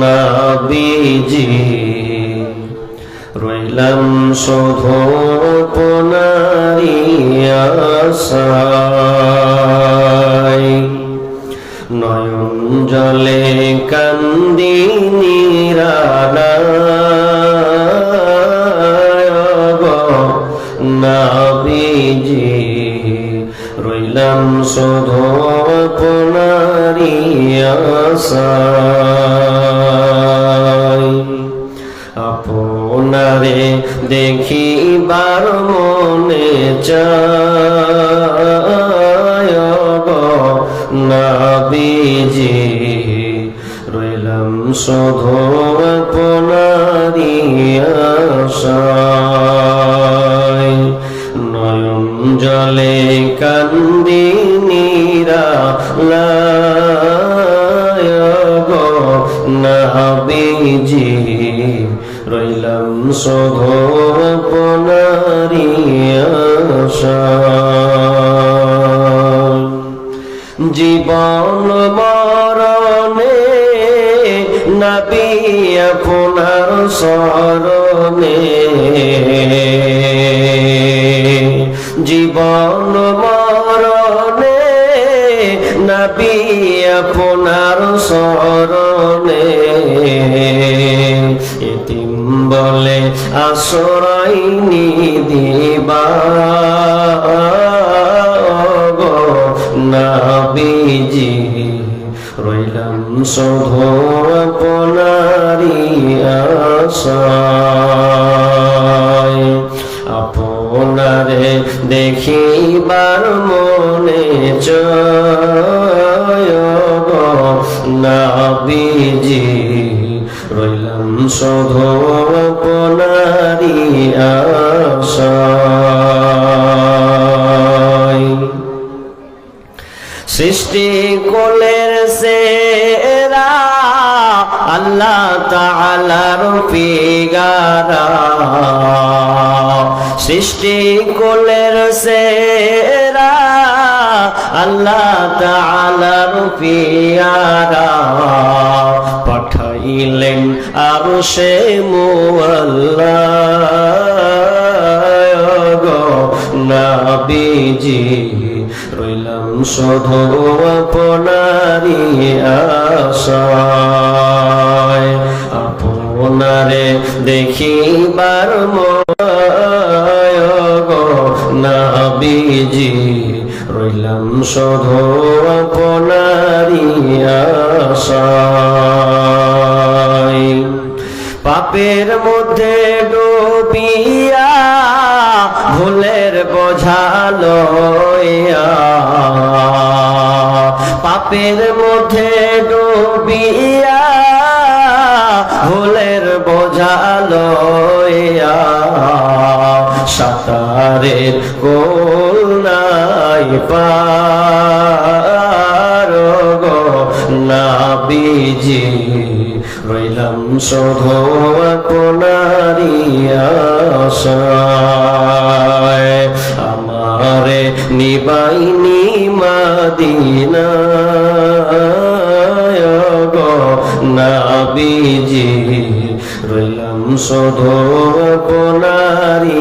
নাবিজি রইলাম শুধু পুনারিয়াশায় নয়ন জলে কান্দি নাবিজি রইলাম শুধু পুনারিয়াশায় আপনারে দেখিবার মনে চায় রইলাম শুধু আপনারি আশায়। নয়ন জলে কান্দি নিরা নাবিজি রইলাম আপনারি আশায় জীবন মরণে নবী আপনার স্মরণে। জীবন মরণে নাবি আপনার স্মরণে। এতিম বলে আশ্রয় দিবা নাবিজি রইলাম শুধু আপনারি আশায় আপনারে দেখিবার মনে চয় নাবিজি। রইলাম সধ আপনারি আশায় আল্লাহ তালার ফিগারা। সৃষ্টি কোলের সেরা আল্লাহ তালার ফিয়ারা। পাঠাইলেন আর সে মুআল্লা নাবিজি। রইলাম শুধু আপনারি আশায় নাবিজি রইলাম শুধু আপনারি আশায়। পাপের মধ্যে ডুবিয়া, ভুলের বোঝালো পাপের মধ্যে ডুবিয়া, ভুলের বোঝালো সাঁতারের কোল নাই গো নাবিজি। রইলাম শুধু আপনারি আশায়। আমারে নিবাইনি মাদিনা গো নাবিজি। রইলাম শুধু আপনারি